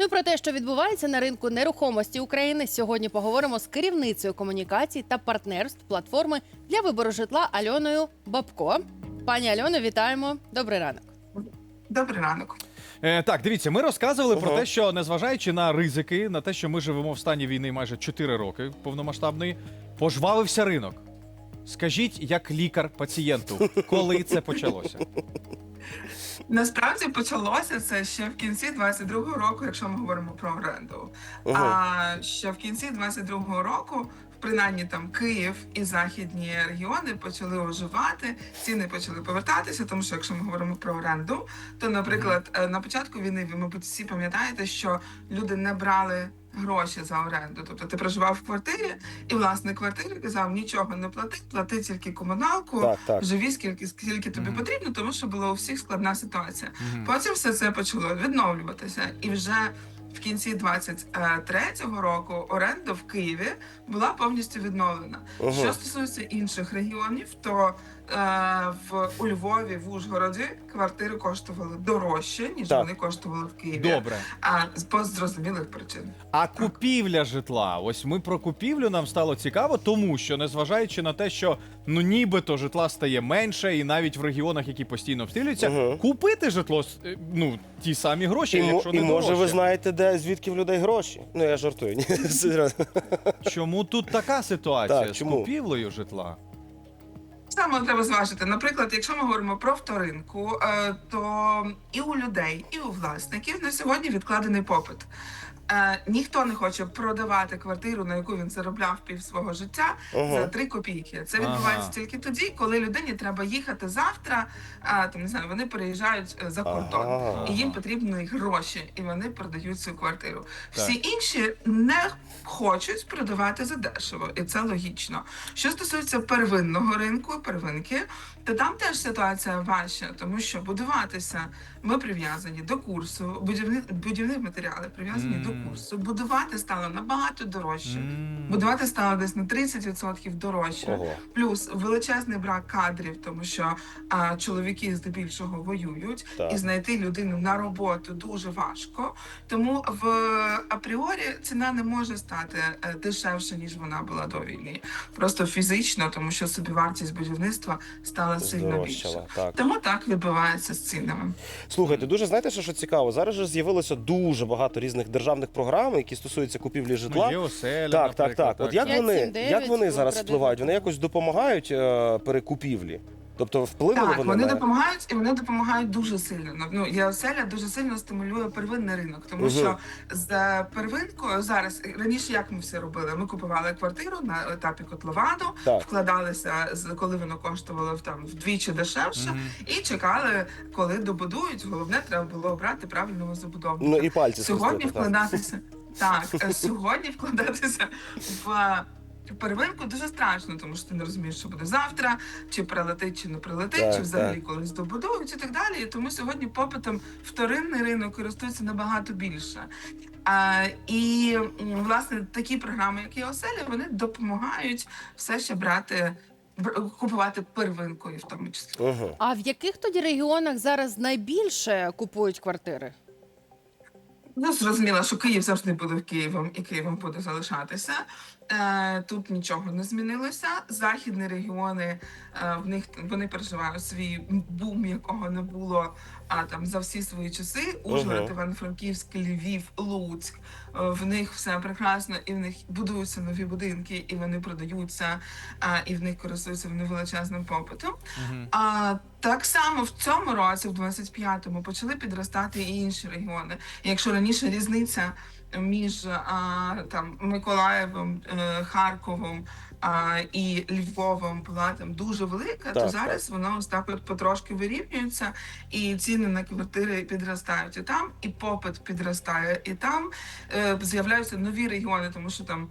Ну і про те, що відбувається на ринку нерухомості України, сьогодні поговоримо з керівницею комунікацій та партнерств платформи для вибору житла Альоною Бабко. Пані Альоно, вітаємо. Добрий ранок. Добрий ранок. Е, так, дивіться, ми розказували про те, що незважаючи на ризики, на те, що ми живемо в стані війни майже 4 роки повномасштабної, пожвавився ринок. Скажіть, як лікар пацієнту, коли це почалося? Насправді почалося це ще в кінці 22-го року, якщо ми говоримо про оренду. А ще в кінці 22-го року, принаймні там Київ і західні регіони почали оживати, ціни почали повертатися. Тому що якщо ми говоримо про оренду, то, наприклад, е, на початку війни ви, мабуть, всі пам'ятаєте, що люди не брали. Гроші за оренду, тобто ти проживав в квартирі, і власник квартири казав нічого не плати, плати тільки комуналку, Так, так. живі скільки скільки тобі Мгм. потрібно, тому що була у всіх складна ситуація. Мгм. Потім все це почало відновлюватися, і вже в кінці 23-го року оренда в Києві була повністю відновлена. Ага. Що стосується інших регіонів, то в у Львові, в Ужгороді квартири коштували дорожче ніж Так. вони коштували в Києві. Добре. А з по зрозумілих причин. А купівля житла. Ось ми про купівлю нам стало цікаво, тому що незважаючи на те, що ну нібито житла стає менше, і навіть в регіонах, які постійно обстрілюються, Мгм. купити житло е, ну ті самі гроші, І, якщо не і може ви знаєте, де звідки в людей гроші? Ну я жартую. Ні. Чому тут така ситуація Так, з чому? купівлею житла? Саме треба зважити. Наприклад, якщо ми говоримо про вторинку, е, то і у людей, і у власників на сьогодні відкладений попит. Е, Ніхто не хоче продавати квартиру, на яку він заробляв пів свого життя Ага. за три копійки. Це відбувається Ага. тільки тоді, коли людині треба їхати завтра. А там не знаю, вони переїжджають е, за кордон, Ага. і їм потрібні гроші, і вони продають цю квартиру. Так. Всі інші не хочуть продавати за дешево, і це логічно. Що стосується первинного ринку, первинки, то там теж ситуація важча, тому що будуватися ми прив'язані до курсу, будівні, будівні матеріали прив'язані Мм. до курсу. Будувати стало набагато дорожче. Будувати стало десь на 30% дорожче. Ого. Плюс величезний брак кадрів, тому що а, чоловіки здебільшого воюють, Так. і знайти людину на роботу дуже важко. Тому в апріорі ціна не може стати е, дешевше, ніж вона була до війни. Просто фізично, тому що собівартість будівництва стала сильно більше. Здорожчала, так. Тому так відбувається з цінами. Слухайте, дуже знаєте, що, що цікаво? Зараз же з'явилося дуже багато різних державних програм, які стосуються купівлі житла. Ну, є оселя, так, так, так. От як вони, сім, дев'ять, як вони зараз впливають? Вони якось допомагають е, перекупівлі? Тобто вплинули Так, вони, вони на... допомагають і вони допомагають дуже сильно. Ну ЄОСЕЛЯ дуже сильно стимулює первинний ринок, тому Мгм. що з первинкою зараз раніше як ми все робили? Ми купували квартиру на етапі котловану, Так. вкладалися коли воно коштувало там вдвічі дешевше, Мгм. і чекали, коли добудують. Головне, треба було обрати правильного забудовника. Ну і пальці сьогодні вкладатися так, сьогодні вкладатися в. Первинку дуже страшно, тому що ти не розумієш, що буде завтра, чи прилетить, чи не прилетить, Так, чи взагалі так. колись добудують і так далі. І тому сьогодні попитом вторинний ринок користується набагато більше. А, і власне такі програми, як і оселі, вони допомагають все ще брати, бр- купувати первинкою, в тому числі. Ага. А в яких тоді регіонах зараз найбільше купують квартири? Ну, зрозуміло, що Київ завжди буде Києвом і Києвом буде залишатися. Е, тут нічого не змінилося. Західні регіони е, в них вони переживають свій бум, якого не було а там за всі свої часи. Ужгород, Ага. Івано-Франківськ, Львів, Луцьк. Е, в них все прекрасно, і в них будуються нові будинки, і вони продаються, і в них користуються вони величезним попитом. А так само в цьому році, в 25-му, почали підростати і інші регіони. Якщо раніше різниця між там Миколаєвом, е, Харковом а, і Львовом була там дуже велика, то Так, зараз вона ось так от потрошки вирівнюється, і ціни на квартири підростають і там, і попит підростає, і там е, з'являються нові регіони, тому що там.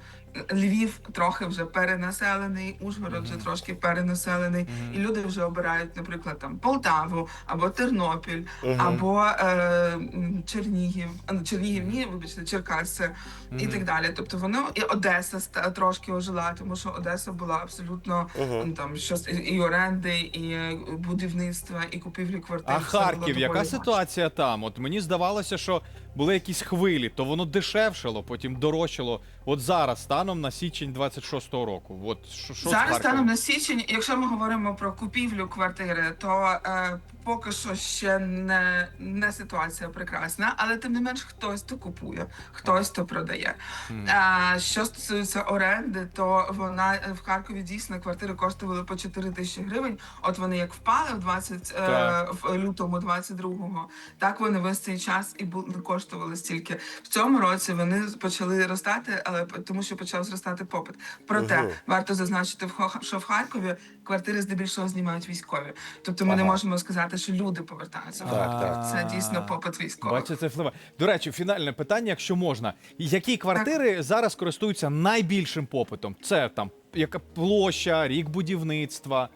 Львів трохи вже перенаселений, Ужгород вже трошки перенаселений, і люди вже обирають, наприклад, там Полтаву або Тернопіль, або е, Чернігів, а, ну, Чернігів, ні, вибачте, Черкаси і так далі. Тобто воно і Одеса трошки ожила, тому що Одеса була абсолютно ну, там щось і, і оренди, і е, будівництва, і купівлі квартир. А все було Харків, яка доволі важко. ситуація там? От мені здавалося, що були якісь хвилі, то воно дешевшало, потім дорожчало. От зараз, станом на січень 26-го року. От що, що Зараз станом на січень, якщо ми говоримо про купівлю квартири, то е, поки що ще не, не ситуація прекрасна, але тим не менш хтось то купує, хтось то продає. Е, що стосується оренди, то вона е, в Харкові дійсно квартири коштували по 4 тисячі гривень. От вони як впали в 20, е, в лютому 22-го, так вони весь цей час і були коштували стільки. В цьому році вони почали ростати, але тому що почав зростати попит. Проте Мгм. варто зазначити, в Хо- що в Харкові квартири здебільшого знімають військові. Тобто ми не можемо сказати, що люди повертаються. в Так, так. Це дійсно попит військових. Бачите, це впливає. До речі, фінальне питання, якщо можна. Які квартири зараз користуються найбільшим попитом? Це там яка площа, рік будівництва.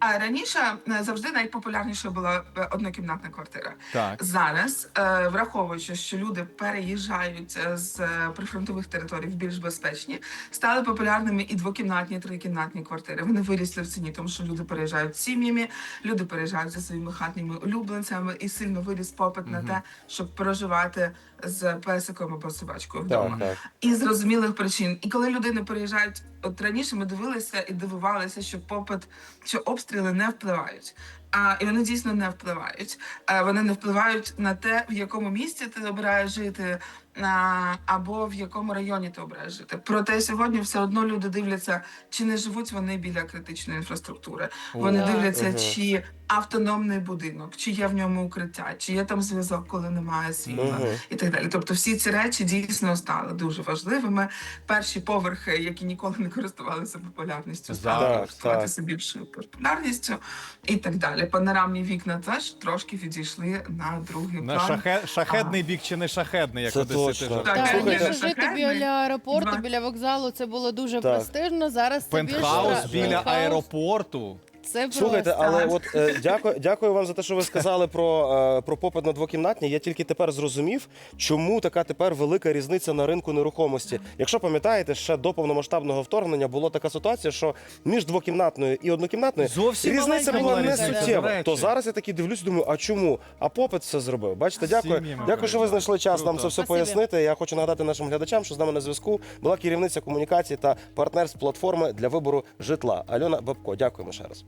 А раніше е, завжди найпопулярніша була е, однокімнатна квартира. Так. Зараз, е, враховуючи, що люди переїжджають з прифронтових територій в більш безпечні, стали популярними і двокімнатні, і трикімнатні квартири. Вони вирісли в ціні, тому що люди переїжджають з сім'ями, люди переїжджають за своїми хатніми улюбленцями, і сильно виріс попит на те, щоб проживати з песиком або собачкою вдома. Так, так. І з зрозумілих причин. І коли людини переїжджають, от раніше ми дивилися і дивувалися, що попит, що обстріли не впливають. А і вони дійсно не впливають. Вони не впливають на те, в якому місці ти обираєш жити, або в якому районі ти обираєш жити. Проте сьогодні все одно люди дивляться, чи не живуть вони біля критичної інфраструктури. Вони дивляться, чи автономний будинок, чи є в ньому укриття, чи є там зв'язок, коли немає світла і так далі. Тобто, всі ці речі дійсно стали дуже важливими. Перші поверхи, які ніколи не користувалися популярністю, стали користуватися більшою популярністю і так далі. Панорамні вікна теж трошки відійшли на другий На план. шахе... шахедний бік чи не шахедний, як Це одесити точно. Так, Так, Слухайте- раніше жити біля аеропорту, біля вокзалу це було дуже Так. престижно. Зараз це більше Пентхаус біля аеропорту. Це просто. Слухайте, але от е, дякую, дякую вам за те, що ви сказали про, е, про попит на двокімнатні. Я тільки тепер зрозумів, чому така тепер велика різниця на ринку нерухомості. Якщо пам'ятаєте, ще до повномасштабного вторгнення була така ситуація, що між двокімнатною і однокімнатною Зовсім різниця маленька була була не різниця, до суттєва. речі. То зараз я таки дивлюсь, думаю, а чому? А попит все зробив. Бачите, дякую. Сім'ями Дякую, що ви знайшли час нам Круто. це все Спасибі. пояснити. Я хочу нагадати нашим глядачам, що з нами на зв'язку була керівниця комунікації та партнерств платформи для вибору житла Альона Бабко. Дякуємо ще раз.